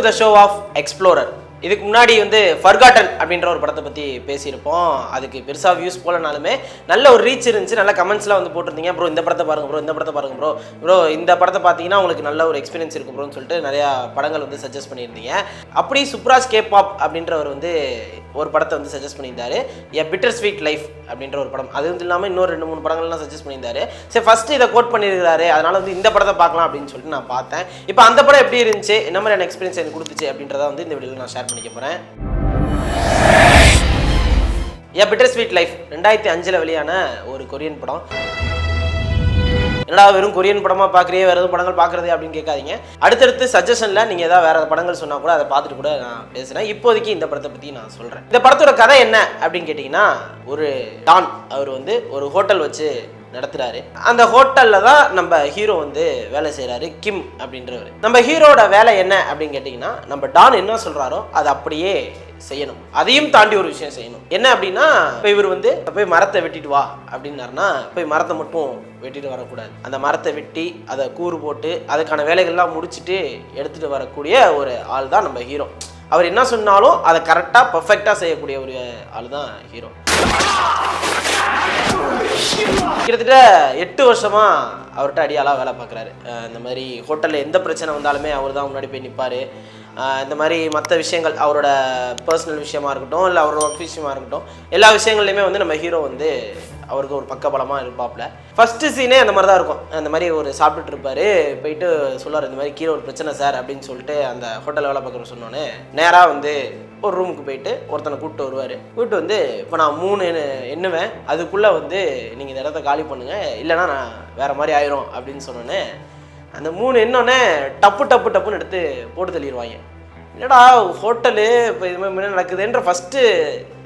To the show of explorer இதுக்கு முன்னாடி வந்து ஃபர்காட்டன் அப்படின்ற ஒரு படத்தை பற்றி பேசியிருப்போம். அதுக்கு பெருசாக வியூஸ் போலனாலுமே நல்ல ஒரு ரீச் இருந்துச்சு. நல்ல கமெண்ட்ஸ்லாம் வந்து போட்டிருந்தீங்க. ப்ரோ இந்த படத்தை பாருங்க ப்ரோ இந்த படத்தை பாருங்க ப்ரோ ப்ரோ இந்த படத்தை பார்த்தீங்கன்னா உங்களுக்கு நல்ல ஒரு எக்ஸ்பீரியன்ஸ் இருக்கும் ப்ரோன்னு சொல்லிட்டு நிறையா படங்கள் வந்து சஜஸ்ட் பண்ணியிருந்தீங்க. அப்படி சுப்ராஜ் கேப் ஆப் அப்படின்றவர் வந்து ஒரு படத்தை வந்து சஜஸ்ட் பண்ணியிருந்தாரு. எ பிட்டர் ஸ்வீட் லைஃப் அப்படின்ற ஒரு படம். அது வந்து இல்லாமல் இன்னொரு ரெண்டு மூணு படங்கள்லாம் சஜஸ்ட் பண்ணியிருந்தாரு. சரி ஃபஸ்ட்டு இதை கோட் பண்ணியிருக்காரு அதனால வந்து இந்த படத்தை பார்க்கலாம் அப்படின்னு சொல்லிட்டு நான் பார்த்தேன். இப்போ அந்த படம் எப்படி இருந்துச்சு? என்ன மாதிரியான எக்ஸ்பீரியன்ஸ் எனக்கு கொடுத்துச்சு அப்படின்றத வந்து இந்த வீடியோவில் நான் ஷேர் பண்ணிக்க போகிறேன் எ பிட்டர் ஸ்வீட் லைஃப் ரெண்டாயிரத்தி அஞ்சில் வெளியான ஒரு கொரியன் படம். என்னடா வெறும் கொரியன் படமாக பார்க்குறியே வேறு எதுவும் படங்கள் பார்க்குறது அப்படின்னு கேட்காதீங்க. அடுத்தடுத்து சஜஷனில் நீங்கள் ஏதாவது வேறு படங்கள் சொன்னால் கூட அதை பார்த்துட்டு கூட நான் பேசுகிறேன் இப்போதைக்கு இந்த படத்தை பற்றி நான் சொல்கிறேன் இந்த படத்தோட கதை என்ன அப்படின்னு கேட்டிங்கன்னா ஒரு டான் அவர் வந்து ஒரு ஹோட்டல் வச்சு நடத்துறாரு. அந்த ஹோட்டலில் தான் நம்ம ஹீரோ வந்து வேலை செய்கிறாரு கிம் அப்படின்றவர். நம்ம ஹீரோட வேலை என்ன அப்படின்னு கேட்டிங்கன்னா நம்ம டான் என்ன சொல்கிறாரோ அது அப்படியே செய்யணும். அதையும் தாண்டி ஒரு விஷயம் செய்யணும். என்ன அப்படின்னா இப்போ இவர் வந்து போய் மரத்தை வெட்டிட்டு வா அப்படின்னாருன்னா போய் மரத்தை மட்டும் வெட்டிட்டு வரக்கூடாது. அந்த மரத்தை வெட்டி அதை கூறு போட்டு அதுக்கான வேலைகள்லாம் முடிச்சுட்டு எடுத்துகிட்டு வரக்கூடிய ஒரு ஆள் தான் நம்ம ஹீரோ. அவர் என்ன சொன்னாலும் அதை கரெக்டாக பர்ஃபெக்டாக செய்யக்கூடிய ஒரு ஆள் தான் ஹீரோ. கிட்டத்தட்ட எட்டு வருஷமா அவர்கிட்ட அடியாளாக வேலை பார்க்குறாரு. இந்த மாதிரி ஹோட்டலில் எந்த பிரச்சனை வந்தாலுமே அவர் தான் முன்னாடி போய் நிற்பார் இந்த மாதிரி மற்ற விஷயங்கள் அவரோட பர்சனல் விஷயமா இருக்கட்டும் இல்லை அவரோட ஒர்க் விஷயமா இருக்கட்டும் எல்லா விஷயங்கள்லையுமே வந்து நம்ம ஹீரோ வந்து அவருக்கு ஒரு பக்கபலமாக இருப்பாப்புல ஃபஸ்ட்டு சீனே அந்த மாதிரி தான் இருக்கும். அந்த மாதிரி ஒரு சாப்பிட்டுட்டு இருப்பாரு. போயிட்டு சொல்லார் இந்த மாதிரி கீழே ஒரு பிரச்சனை சார் அப்படின்னு சொல்லிட்டு அந்த ஹோட்டலில் வேலை பார்க்குற சொன்னோன்னே நேராக வந்து ஒரு ரூமுக்கு போயிட்டு ஒருத்தனை கூப்பிட்டு வருவார். கூப்பிட்டு வந்து இப்போ நான் மூணு எண்ணுவேன். அதுக்குள்ளே வந்து நீங்கள் இந்த இடத்த காலி பண்ணுங்கள் இல்லைன்னா நான் வேறு மாதிரி ஆயிரும் அப்படின்னு சொன்னோன்னே அந்த மூணு என்னோடனே டப்பு டப்பு டப்புன்னு எடுத்து போட்டு தள்ளிடுவாங்க. என்னடா ஹோட்டலு இப்போ இது மாதிரி என்ன நடக்குதுன்ற ஃபஸ்ட்டு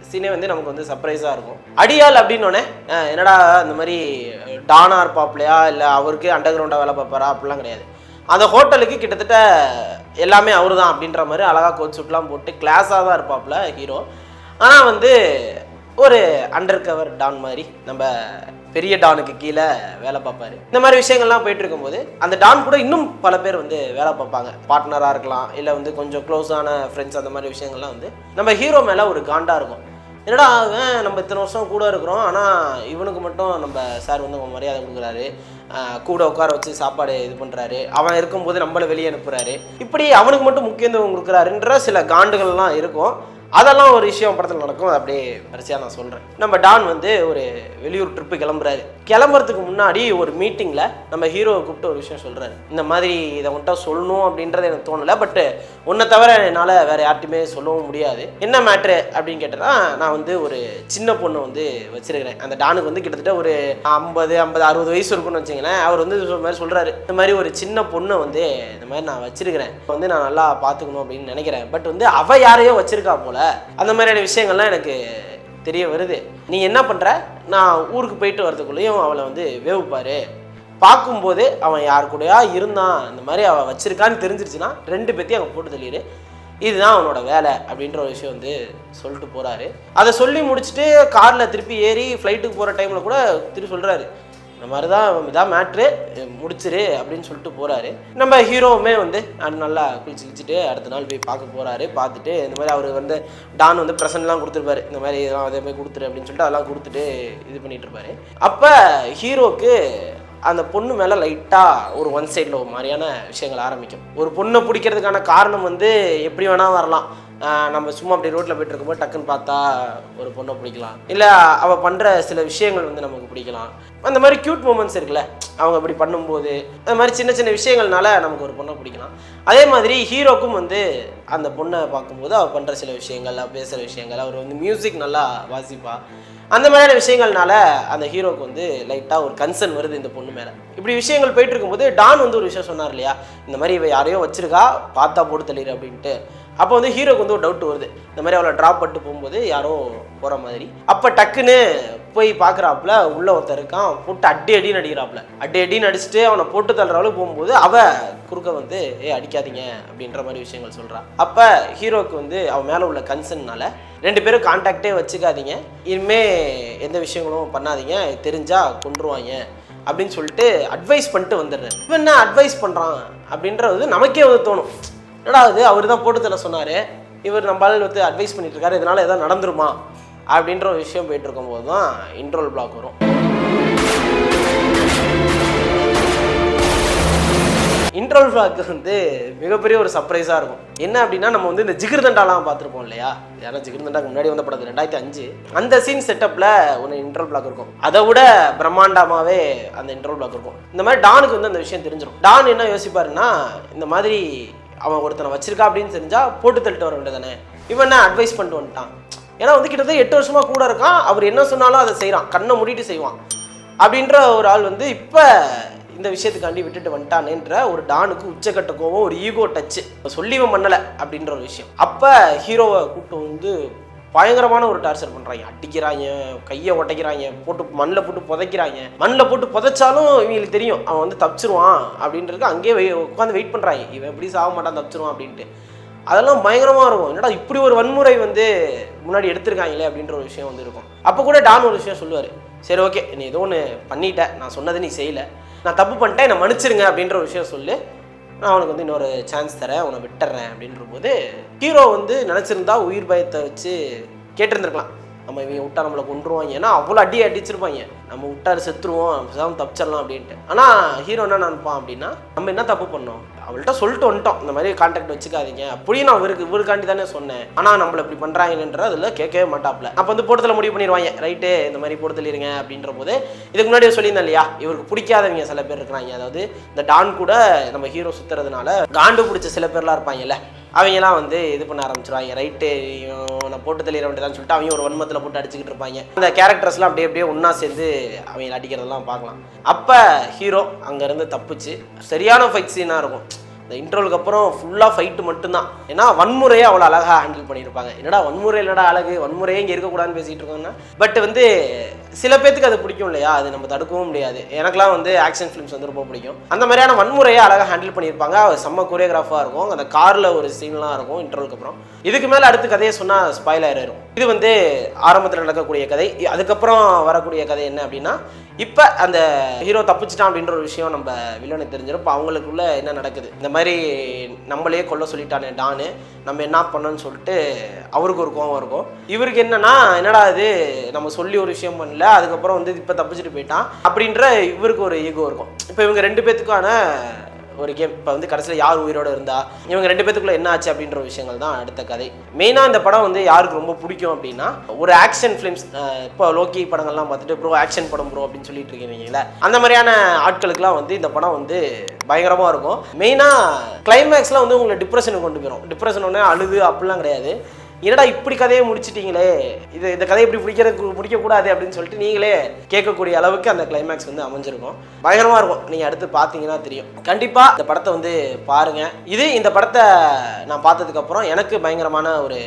சீனே வந்து நமக்கு வந்து சர்ப்ரைஸாக இருக்கும். அடியாள் அப்படின்னோடனே என்னடா இந்த மாதிரி டானா இருப்பாப்லையா? இல்லை அவருக்கு அண்டர் கிரவுண்டாக வேலை பார்ப்பாரா? அப்படிலாம் கிடையாது. அந்த ஹோட்டலுக்கு கிட்டத்தட்ட எல்லாமே அவரு தான் அப்படின்ற மாதிரி அழகாக கோட் சூட்லாம் போட்டு கிளாஸாக தான் இருப்பாப்புல ஹீரோ ஆனால் வந்து ஒரு அண்டர் கவர் டான் மாதிரி நம்ம பெரிய டானுக்கு கீழே வேலை பார்ப்பாரு. இந்த மாதிரி விஷயங்கள்லாம் போயிட்டு இருக்கும்போது அந்த டான் கூட இன்னும் பல பேர் வந்து வேலை பார்ப்பாங்க. பார்ட்னராக இருக்கலாம் இல்லை வந்து கொஞ்சம் க்ளோஸான ஃப்ரெண்ட்ஸ் அந்த மாதிரி விஷயங்கள்லாம் வந்து நம்ம ஹீரோ மேலே ஒரு காண்டாக இருக்கும். என்னடா அவன் நம்ம இத்தனை வருஷம் கூட இருக்கிறோம் ஆனால் இவனுக்கு மட்டும் நம்ம சார் வந்து கொஞ்சம் மரியாதை கொடுக்குறாரு. கூட உட்கார வச்சு சாப்பாடு இது பண்ணுறாரு அவன் இருக்கும்போது நம்மளை வெளியே அனுப்புகிறாரு இப்படி அவனுக்கு மட்டும் முக்கியத்துவம் கொடுக்குறாருன்ற சில காண்டுகள்லாம் இருக்கும். அதெல்லாம் ஒரு விஷயம் படத்தில் நடக்கும். அது அப்படியே வரிசையாக நான் சொல்கிறேன் நம்ம டான் வந்து ஒரு வெளியூர் ட்ரிப்பு கிளம்புறாரு. கிளம்புறதுக்கு முன்னாடி ஒரு மீட்டிங்கில் நம்ம ஹீரோவை கூப்பிட்டு ஒரு விஷயம் சொல்கிறாரு இந்த மாதிரி இதை உன்ட்ட சொல்லணும் அப்படின்றது எனக்கு தோணலை. பட்டு உன்னை தவிர என்னால் வேறு யார்ட்டையுமே சொல்லவும் முடியாது. என்ன மேட்ரு அப்படின்னு கேட்டேன்னா நான் வந்து ஒரு சின்ன பொண்ணு வந்து வச்சுருக்கிறேன். அந்த டானுக்கு வந்து கிட்டத்தட்ட ஒரு ஐம்பது ஐம்பது அறுபது வயசு இருக்குன்னு வச்சிங்களேன் அவர் வந்து இந்த மாதிரி சொல்கிறாரு இந்த மாதிரி ஒரு சின்ன பொண்ணை வந்து இந்த மாதிரி நான் வச்சுருக்கிறேன். வந்து நான் நல்லா பார்த்துக்கணும் அப்படின்னு நினைக்கிறேன். பட் வந்து அவள் யாரையோ வச்சுருக்கா போல. அந்த மாதிரியான விஷயங்கள்லாம் எனக்கு தெரிய வருது. நீ என்ன பண்ணுற நான் ஊருக்கு போயிட்டு வரதுக்குள்ளேயும் அவளை வந்து வேவுப்பாரு. பார்க்கும்போது அவன் யார் கூடயா இருந்தான் இந்த மாதிரி அவன் வச்சிருக்கான்னு தெரிஞ்சிருச்சுன்னா ரெண்டு பேத்தையும் அங்கே போட்டு தள்ளிடு. இதுதான் அவனோட வேலை அப்படின்ற ஒரு விஷயம் வந்து சொல்லிட்டு போகிறாரு அதை சொல்லி முடிச்சுட்டு காரில் திருப்பி ஏறி ஃப்ளைட்டுக்கு போகிற டைமில் கூட திருப்பி சொல்கிறாரு இந்த மாதிரி தான் இதான் மேட்ரு முடிச்சிரு அப்படின்னு சொல்லிட்டு போகிறாரு நம்ம ஹீரோவுமே வந்து நல்லா குளிச்சு கிழிச்சிட்டு அடுத்த நாள் போய் பார்க்க போகிறாரு பார்த்துட்டு இந்த மாதிரி அவர் வந்து டான் வந்து ப்ரெசன்ட்லாம் கொடுத்துருப்பாரு. இந்த மாதிரி இதெல்லாம் அதே மாதிரி கொடுத்துரு அப்படின்னு சொல்லிட்டு அதெல்லாம் கொடுத்துட்டு இது பண்ணிட்டு இருப்பாரு. அப்போ ஹீரோக்கு அந்த பொண்ணு மேலே லைட்டாக ஒரு ஒன் சைடில் ஒரு மாதிரியான விஷயங்கள் ஆரம்பிக்கும். ஒரு பொண்ணை பிடிக்கிறதுக்கான காரணம் வந்து எப்படி வேணால் வரலாம். நம்ம சும்மா அப்படி ரோட்டில் போயிட்டு இருக்கும்போது டக்குன்னு பார்த்தா ஒரு பொண்ணை பிடிக்கலாம். இல்லை அவள் பண்ணுற சில விஷயங்கள் வந்து நமக்கு பிடிக்கலாம். அந்த மாதிரி க்யூட் மூமெண்ட்ஸ் இருக்குல்ல. அவங்க அப்படி பண்ணும்போது அந்த மாதிரி சின்ன சின்ன விஷயங்கள்னால நமக்கு ஒரு பொண்ணை பிடிக்கலாம். அதே மாதிரி ஹீரோக்கும் வந்து அந்த பொண்ணை பார்க்கும்போது அவள் பண்ணுற சில விஷயங்கள் பேசுகிற விஷயங்கள் அவர் வந்து மியூசிக் நல்லா வாசிப்பா. அந்த மாதிரியான விஷயங்கள்னால அந்த ஹீரோக்கு வந்து லைட்டாக ஒரு கன்சர்ன் வருது இந்த பொண்ணு மேலே. இப்படி விஷயங்கள் போயிட்டு இருக்கும்போது டான் வந்து ஒரு விஷயம் சொன்னார் இல்லையா? இந்த மாதிரி இவ யாரையோ வச்சிருக்கா பார்த்தா போட்டு தள்ளிடு அப்படின்ட்டு. அப்போ வந்து ஹீரோக்கு வந்து ஒரு டவுட் வருது. இந்த மாதிரி அவளை ட்ராப் பண்ணிட்டு போகும்போது யாரோ போகிற மாதிரி. அப்போ டக்குன்னு போய் பார்க்குறாப்புல உள்ள ஒருத்தர் இருக்கான் போட்டு அடி அடின்னு அடிக்கிறாப்புல அடி அடின்னு அடிச்சுட்டு அவனை போட்டு தள்ளுற அளவுக்கு போகும்போது அவ குறுக்க வந்து ஏ அடிக்காதீங்க அப்படின்ற மாதிரி விஷயங்கள் சொல்கிறான் அப்போ ஹீரோக்கு வந்து அவன் மேலே உள்ள கன்சர்ன்னால ரெண்டு பேரும் கான்டாக்டே வச்சுக்காதீங்க. இனிமே எந்த விஷயங்களும் பண்ணாதீங்க. தெரிஞ்சா கொண்டுருவாங்க அப்படின்னு சொல்லிட்டு அட்வைஸ் பண்ணிட்டு வந்துடுறேன். இப்போ என்ன அட்வைஸ் பண்ணுறான் அப்படின்றது நமக்கே வந்து தோணும். என்னடா அது அவர் தான் போட்டு தர சொன்னார். இவர் நம்மளால் வந்து அட்வைஸ் பண்ணிட்டு இருக்காரு இதனால் எதாவது நடந்துருமா? அப்படின்ற ஒரு விஷயம் போயிட்டு இருக்கும்போது தான் இன்ட்ரோல் பிளாக் வரும். இன்ட்ரோல் பிளாக் வந்து மிகப்பெரிய ஒரு சர்ப்ரைஸாக இருக்கும். என்ன அப்படின்னா நம்ம வந்து இந்த ஜிகிர்தண்டாலாம் பார்த்துருப்போம் இல்லையா? ஏன்னா ஜிகிர்தண்டாக்கு முன்னாடி வந்த படத்து ரெண்டாயிரத்தி அஞ்சு. அந்த சீன் செட்டப்பில் ஒன்று இன்ட்ரோல் பிளாக் இருக்கும். அதை விட பிரம்மாண்டமாகவே அந்த இன்ட்ரோல் பிளாக் இருக்கும். இந்த மாதிரி டானுக்கு வந்து அந்த விஷயம் தெரிஞ்சிடும் டான் என்ன யோசிப்பாருன்னா இந்த மாதிரி அவன் ஒருத்தனை வச்சிருக்கா அப்படின்னு தெரிஞ்சா போட்டு தள்ளிட்டு வர வேண்டியதானே இவன் என்ன அட்வைஸ் பண்ணிட்டு வந்துட்டான்? ஏன்னா வந்து கிட்டத்தட்ட எட்டு வருஷமா கூட இருக்கான். அவர் என்ன சொன்னாலும் அதை செய்கிறான் கண்ணை மூடிட்டு செய்வான். அப்படின்ற ஒரு ஆள் வந்து இப்போ இந்த விஷயத்துக்காண்டி விட்டுட்டு வந்துட்டானேன்ற ஒரு டானுக்கு உச்சக்கட்ட கோவம் ஒரு ஈகோ டச்சு சொல்லி இவன் பண்ணலை அப்படின்ற ஒரு விஷயம். அப்போ ஹீரோவை கூப்பிட்டு வந்து பயங்கரமான ஒரு டார்ச்சர் பண்ணுறாங்க அடிக்கிறாங்க கையை உடைக்கிறாங்க போட்டு மண்ணில் போட்டு புதைக்கிறாங்க. மண்ணில் போட்டு புதைச்சாலும் இவங்களுக்கு தெரியும் அவன் வந்து தப்பிச்சிருவான் அப்படின்றது அங்கேயே உட்காந்து வெயிட் பண்ணுறாங்க இவன் எப்படி சாக மாட்டான் தப்பிச்சிருவான் அப்படின்ட்டு. அதெல்லாம் பயங்கரமாக இருக்கும். என்னடா இப்படி ஒரு வன்முறை வந்து முன்னாடி எடுத்திருக்காங்களே அப்படின்ற ஒரு விஷயம் வந்து இருக்கும். அப்போ கூட டான் ஒரு விஷயம் சொல்லுவார். சரி ஓகே நீ ஏதோ ஒன்று பண்ணிட்ட. நான் சொன்னதை நீ செய்யலை. நான் தப்பு பண்ணிட்டேன் என்னை மன்னிச்சிருங்க அப்படின்ற ஒரு விஷயம் சொல்லு. நான் அவனுக்கு வந்து இன்னொரு சான்ஸ் தரேன் அவனை விட்டுறேன் அப்படின்ற போது ஹீரோ வந்து நினச்சிருந்தா உயிர் பயத்தை வச்சு கேட்டிருந்துருக்கலாம். நம்ம இவங்க விட்டா நம்மளை கொண்டுருவாங்க ஏன்னா அவ்வளோ அடி அடிச்சிருப்பாங்க நம்ம விட்டாரு செத்துருவோம். பேசாமல் தப்பிச்சிடலாம் அப்படின்ட்டு. ஆனால் ஹீரோ என்ன நினைப்பான் அப்படின்னா நம்ம என்ன தப்பு பண்ணோம்? அவள்கிட்ட சொல்லிட்டு வந்துட்டோம். இந்த மாதிரி கான்டாக்ட் வச்சுக்காதீங்க. அப்படியும் நான் இவருக்கு இவருக்காண்டி தானே சொன்னேன். ஆனால் நம்மளை இப்படி பண்ணுறாங்கன்ற அதில் கேட்கவே மாட்டாப்ல. அப்போ வந்து போட்டத்தில் முடிவு பண்ணிடுவாங்க. ரைட்டு இந்த மாதிரி போட்டு இருங்க அப்படின்ற போது இதுக்கு முன்னாடி சொல்லியிருந்தேன் இல்லையா? இவருக்கு பிடிக்காதவங்க சில பேர் இருக்கிறாங்க. அதாவது இந்த டான் கூட நம்ம ஹீரோ சுத்துறதுனால காண்டு பிடிச்ச சில பேர்லாம் இருப்பாங்கல்ல அவங்கெல்லாம் வந்து இது பண்ண ஆரம்பிச்சிருவாங்க. ரைட்டு நான் போட்டு தெளிய வேண்டியதான்னு சொல்லிட்டு அவங்க ஒரு வன்மத்தில் போட்டு அடிச்சுக்கிட்டு இருப்பாங்க. அந்த கேரக்டர்ஸ்லாம் அப்படியே அப்படியே ஒன்றா சேர்ந்து அவங்க அடிக்கிறதெல்லாம் பார்க்கலாம். அப்போ ஹீரோ அங்கேருந்து தப்பிச்சு சரியான ஃபைட் சீனாக இருக்கும். இந்த இன்ட்ரோலுக்கு அப்புறம் ஃபுல்லாக ஃபைட்டு மட்டும்தான். ஏன்னா வன்முறையை அவ்வளோ அழகாக ஹேண்டில் பண்ணியிருப்பாங்க. என்னடா வன்முறை இல்லடா அழகு? வன்முறையே இங்கே இருக்கக்கூடாதுன்னு பேசிகிட்டு இருக்கோம்னா பட் வந்து சில பேத்துக்கு அது பிடிக்கும் இல்லையா? அது நம்ம தடுக்கவும் முடியாது. எனக்குலாம் வந்து ஆக்ஷன் ஃபிலிம்ஸ் வந்து ரொம்ப பிடிக்கும். அந்த மாதிரியான வன்முறையை அழகாக ஹேண்டில் பண்ணியிருப்பாங்க. அது செம்ம கொரியோகிராஃபாக இருக்கும். அந்த காரில் ஒரு சீன்லாம் இருக்கும் இன்டர்வலுக்கு அப்புறம். இதுக்கு மேலே அடுத்த கதையை சொன்னால் ஸ்பாயில் ஆயிரும். இது வந்து ஆரம்பத்தில் நடக்கக்கூடிய கதை. அதுக்கப்புறம் வரக்கூடிய கதை என்ன அப்படின்னா இப்போ அந்த ஹீரோ தப்பிச்சிட்டான் அப்படின்ற ஒரு விஷயம் நம்ம வில்லனை தெரிஞ்சிடும் இப்போ அவங்களுக்குள்ள என்ன நடக்குது? இந்த மாதிரி நம்மளே கொல்ல சொல்லிட்டானே டானு. நம்ம என்ன பண்ணோன்னு சொல்லிட்டு அவருக்கு ஒரு கோவம் இருக்கும். இவருக்கு என்னன்னா என்னடா இது? நம்ம சொல்லி ஒரு விஷயம் பண்ணல. அதுக்கப்புறம் வந்து இப்போ தப்பிச்சுட்டு போயிட்டான். அப்படின்ற இவருக்கு ஒரு ஈகோ இருக்கும். இப்போ இவங்க ரெண்டு பேத்துக்கான ஒரு கேம் இப்போ வந்து கடைசியில் யார் உயிரோடு இருந்தா? இவங்க ரெண்டு பேத்துக்குள்ள என்ன ஆச்சு அப்படின்ற விஷயங்கள் தான் அடுத்த கதை. மெயினாக இந்த படம் வந்து யாருக்கு ரொம்ப பிடிக்கும் அப்படின்னா ஒரு ஆக்ஷன் ஃபிலிம்ஸ் இப்போ லோக்கி படங்கள்லாம் பார்த்துட்டு ப்ரோ ஆக்ஷன் படம் ப்ரோ அப்படின்னு சொல்லிட்டு இருக்கீங்களா அந்த மாதிரியான ஆட்களுக்குலாம் வந்து இந்த படம் வந்து பயங்கரமாக இருக்கும். மெயினாக கிளைமேக்ஸ்லாம் வந்து உங்களை டிப்ரெஷனுக்கு கொண்டு போயிடும் டிப்ரெஷன் ஒன்று அழுது அப்படிலாம் கிடையாது. என்னடா இப்படி கதையை முடிச்சிட்டிங்களே? இது இந்த கதையை இப்படி பிடிக்கிறது முடிக்கக்கூடாது அப்படின்னு சொல்லிட்டு நீங்களே கேட்கக்கூடிய அளவுக்கு அந்த கிளைமேக்ஸ் வந்து அமைஞ்சிருக்கும். பயங்கரமாக இருக்கும். நீங்கள் அடுத்து பார்த்தீங்கன்னா தெரியும். கண்டிப்பாக இந்த படத்தை வந்து பாருங்கள் இது இந்த படத்தை நான் பார்த்ததுக்கப்புறம் எனக்கு பயங்கரமான ஒரு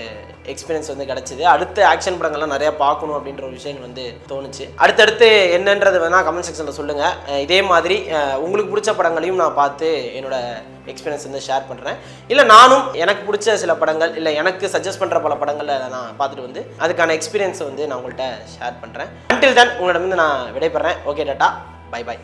எக்ஸ்பீரியன்ஸ் வந்து கிடச்சிது. அடுத்த ஆக்ஷன் படங்கள்லாம் நிறையா பார்க்கணும் அப்படின்ற ஒரு விஷயங்கள் வந்து தோணுச்சு. அடுத்தடுத்து என்னன்றது வேணால் கமெண்ட் செக்ஷனில் சொல்லுங்கள் இதே மாதிரி உங்களுக்கு பிடிச்ச படங்களையும் நான் பார்த்து என்னோட எக்ஸ்பீரியன்ஸ் வந்து ஷேர் பண்ணுறேன் இல்லை நானும் எனக்கு பிடிச்ச சில படங்கள் இல்லை எனக்கு சஜஸ்ட் பண்ணுற பல படங்களை நான் பார்த்துட்டு வந்து அதுக்கான எக்ஸ்பீரியன்ஸை வந்து நான் உங்கள்கிட்ட ஷேர் பண்ணுறேன் அன்டில் தென் உங்களிடமிருந்து நான் விடைபெறேன். Okay tata bye by